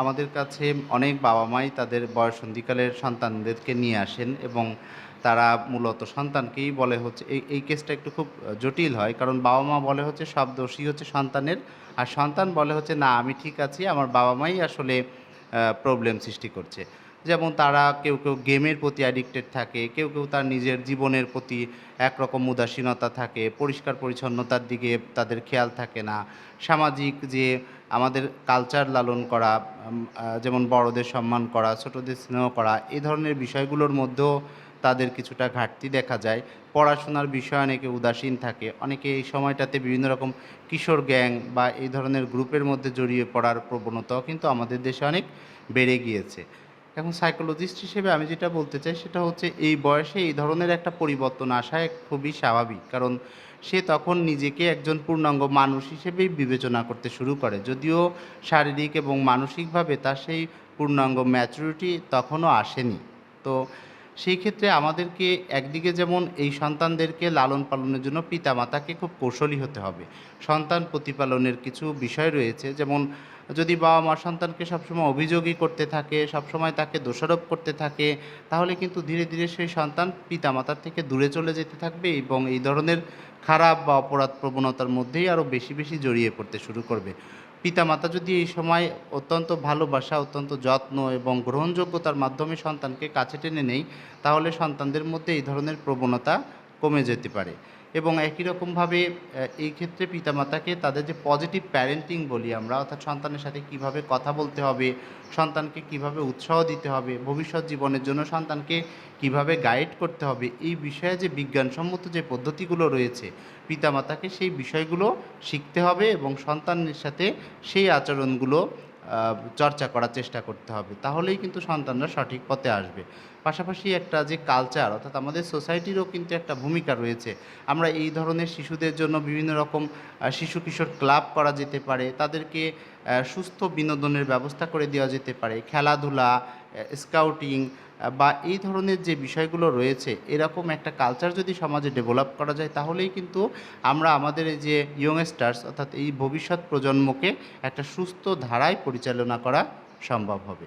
আমাদের কাছে অনেক বাবা মাই তাদের বয়সন্ধিকালের সন্তানদেরকে নিয়ে আসেন এবং তারা মূলত সন্তানকেই বলে হচ্ছে, এই এই কেসটা একটু খুব জটিল হয়। কারণ বাবা মা বলে হচ্ছে, সব দোষী হচ্ছে সন্তানের। আর সন্তান বলে হচ্ছে, না, আমি ঠিক আছি, আমার বাবা মাই আসলে প্রবলেম সৃষ্টি করছে। যেমন তারা কেউ কেউ গেমের প্রতি অ্যাডিক্টেড থাকে, কেউ কেউ তার নিজের জীবনের প্রতি একরকম উদাসীনতা থাকে পরিষ্কার পরিচ্ছন্নতার দিকে তাদের খেয়াল থাকে না। সামাজিক যে আমাদের কালচার লালন করা যেমন বড়দের সম্মান করা, ছোটদের স্নেহ করা, এই ধরনের বিষয়গুলোর মধ্যেও তাদের কিছুটা ঘাটতি দেখা যায়। পড়াশোনার বিষয় অনেকে উদাসীন থাকে, অনেকে এই সময়টাতে বিভিন্ন রকম কিশোর গ্যাং বা এই ধরনের গ্রুপের মধ্যে জড়িয়ে পড়ার প্রবণতাও কিন্তু আমাদের দেশে অনেক বেড়ে গিয়েছে। এখন সাইকোলজিস্ট হিসেবে আমি যেটা বলতে চাই সেটা হচ্ছে এই বয়সে এই ধরনের একটা পরিবর্তন আসা খুবই স্বাভাবিক। কারণ সে তখন নিজেকে একজন পূর্ণাঙ্গ মানুষ হিসেবেই বিবেচনা করতে শুরু করে। যদিও শারীরিক এবং মানসিকভাবে তার সেই পূর্ণাঙ্গ ম্যাচুরিটি তখনও আসেনি। তো সেই ক্ষেত্রে আমাদেরকে একদিকে যেমন এই সন্তানদেরকে লালন পালনের জন্য পিতামাতাকে খুব কৌশলী হতে হবে। সন্তান প্রতিপালনের কিছু বিষয় রয়েছে, যেমন যদি বাবা মা সন্তানকে সবসময় অভিযোগই করতে থাকে, সবসময় তাকে দোষারোপ করতে থাকে, তাহলে কিন্তু ধীরে ধীরে সেই সন্তান পিতামাতার থেকে দূরে চলে যেতে থাকবে এবং এই ধরনের খারাপ বা অপরাধ প্রবণতার মধ্যেই আরও বেশি বেশি জড়িয়ে পড়তে শুরু করবে। পিতামাতা যদি এই সময় অত্যন্ত ভালোবাসা, অত্যন্ত যত্ন এবং গ্রহণযোগ্যতার মাধ্যমে সন্তানকে কাছে টেনে নেই তাহলে সন্তানদের মধ্যে এই ধরনের প্রবণতা কমে যেতে পারে। এবং একই রকমভাবে এই ক্ষেত্রে পিতামাতাকে তাদের যে পজিটিভ প্যারেন্টিং বলি আমরা, অর্থাৎ সন্তানের সাথে কীভাবে কথা বলতে হবে, সন্তানকে কীভাবে উৎসাহ দিতে হবে, ভবিষ্যৎ জীবনের জন্য সন্তানকে কীভাবে গাইড করতে হবে, এই বিষয়ে যে বিজ্ঞানসম্মত যে পদ্ধতিগুলো রয়েছে, পিতামাতাকে সেই বিষয়গুলো শিখতে হবে এবং সন্তানের সাথে সেই আচরণগুলো চর্চা করার চেষ্টা করতে হবে। তাহলেই কিন্তু সন্তানরা সঠিক পথে আসবে। পাশাপাশি একটা যে কালচার অর্থাৎ আমাদের সোসাইটিরও কিন্তু একটা ভূমিকা রয়েছে। আমরা এই ধরনের শিশুদের জন্য বিভিন্ন রকম শিশু কিশোর ক্লাব করা যেতে পারে, তাদেরকে সুস্থ বিনোদনের ব্যবস্থা করে দেওয়া যেতে পারে। খেলাধুলা স্কাউটিং বা এই ধরনের যে বিষয়গুলো রয়েছে, এরকম একটা কালচার যদি সমাজে ডেভেলপ করা যায়, তাহলেই কিন্তু আমরা আমাদের এই যে ইয়ংস্টার্স অর্থাৎ এই ভবিষ্যৎ প্রজন্মকে একটা সুস্থ ধারায় পরিচালনা করা সম্ভব হবে।